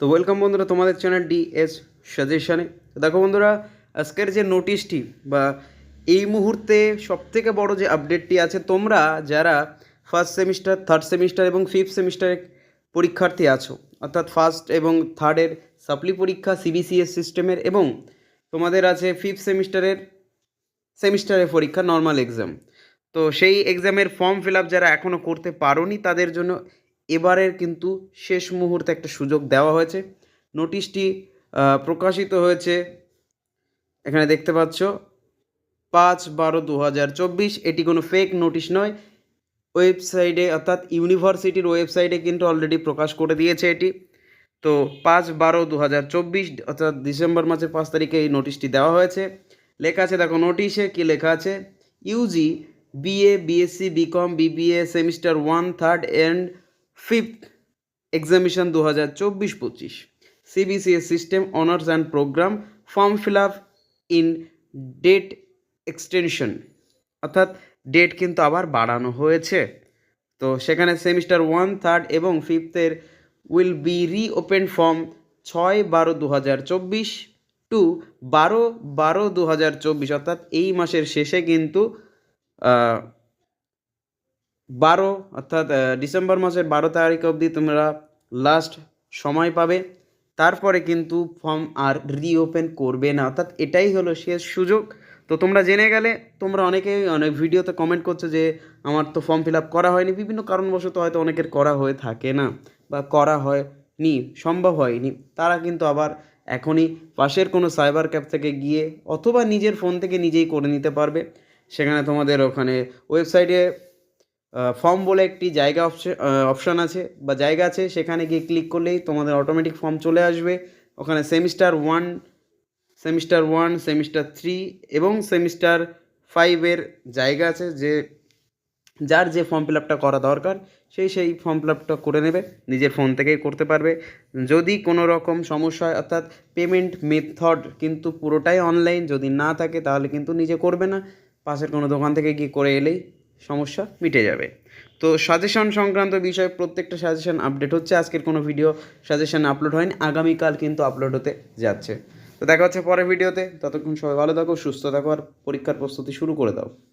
তো ওয়েলকাম বন্ধুরা তোমাদের চ্যানেল ডিএস সাজেশনে তো দেখো বন্ধুরা, আজকের যে নোটিশটি বা এই মুহূর্তে সবথেকে বড় যে আপডেটটি আছে, তোমরা যারা ফার্স্ট সেমিস্টার থার্ড সেমিস্টার এবং ফিফথ সেমিস্টারের পরীক্ষার্থী আছো, অর্থাৎ ফার্স্ট এবং থার্ডের সাপ্লি পরীক্ষা সিবিসিএস সিস্টেমের এবং তোমাদের আছে ফিফথ সেমিস্টারের সেমিস্টারের পরীক্ষা নর্মাল এক্সাম তো সেই এক্সামের ফর্ম ফিল আপ যারা এখনও করতে পারোনি, তাদের জন্য এবারের কিন্তু শেষ মুহূর্তে একটা সুযোগ দেওয়া হয়েছে। নোটিশটি প্রকাশিত হয়েছে, এখানে দেখতে পাচ্ছ, পাঁচ বারো দু হাজার চব্বিশ। এটি কোনো ফেক নোটিশ নয়। ওয়েবসাইটে, অর্থাৎ ইউনিভার্সিটির ওয়েবসাইটে কিন্তু অলরেডি প্রকাশ করে দিয়েছে এটি। তো পাঁচ বারো দু হাজার চব্বিশ, অর্থাৎ ডিসেম্বর মাসের পাঁচ তারিখে এই নোটিশটি দেওয়া হয়েছে। লেখা আছে, দেখো নোটিশে কি লেখা আছে? UG BA BSc BCom BBA semester one third and fifth examination দু হাজার চব্বিশ পঁচিশ। CBCS system honours and programme form fill up in date extension অর্থাৎ ডেট কিন্তু আবার বাড়ানো হয়েছে। তো সেখানে সেমিস্টার ওয়ান থার্ড এবং ফিফথের will be reopen form ছয় বারো দু হাজার চব্বিশ টু বারো বারো দু হাজার চব্বিশ। অর্থাৎ এই মাসের শেষে কিন্তু বারো, অর্থাৎ ডিসেম্বর মাসের বারো তারিখ অবধি তোমরা লাস্ট সময় পাবে। তারপরে কিন্তু ফর্ম আর রিওপেন করবে না। অর্থাৎ এটাই হলো শেষ সুযোগ। তো তোমরা জেনে গেলে, তোমরা অনেকেই অনেক ভিডিওতে কমেন্ট করছ যে, আমার তো ফর্ম ফিল আপ করা হয়নি। বিভিন্ন কারণবশত হয়তো অনেকের করা হয়ে থাকে না বা করা হয়নি, সম্ভব হয়নি। তারা কিন্তু আবার এখনই পাশের কোনো সাইবার ক্যাফ থেকে গিয়ে অথবা নিজের ফোন থেকে নিজেই করে নিতে পারবে। সেখানে তোমাদের ওখানে ওয়েবসাইটে ফর্ম বলে একটি জায়গা অপশান আছে। বা জায়গা আছে, সেখানে গিয়ে ক্লিক করলেই তোমাদের অটোমেটিক ফর্ম চলে আসবে। ওখানে semester one semester one semester three এবং সেমিস্টার ফাইভের জায়গা আছে যে, যার যে ফর্ম ফিল আপটা করা দরকার, সেই সেই ফর্ম ফিল আপটা করে নেবে। নিজের ফোন থেকেই করতে পারবে। যদি কোনো রকম সমস্যা অর্থাৎ পেমেন্ট মেথড কিন্তু পুরোটাই অনলাইন যদি না থাকে তাহলে কিন্তু নিজে করবে না। পাশের কোনো দোকান থেকে গিয়ে করে এলেই সমস্যা মিটে যাবে। তো সাজেশন সংক্রান্ত বিষয়ে প্রত্যেকটা সাজেশন আপডেট হচ্ছে। আজকের কোনো ভিডিও সাজেশন আপলোড হয়নি। আগামীকাল কিন্তু আপলোড হতে যাচ্ছে। তো দেখা হচ্ছে পরের ভিডিওতে ততক্ষণ সবাই ভালো থাকো, সুস্থ থাকো, আর পরীক্ষার প্রস্তুতি শুরু করে দাও।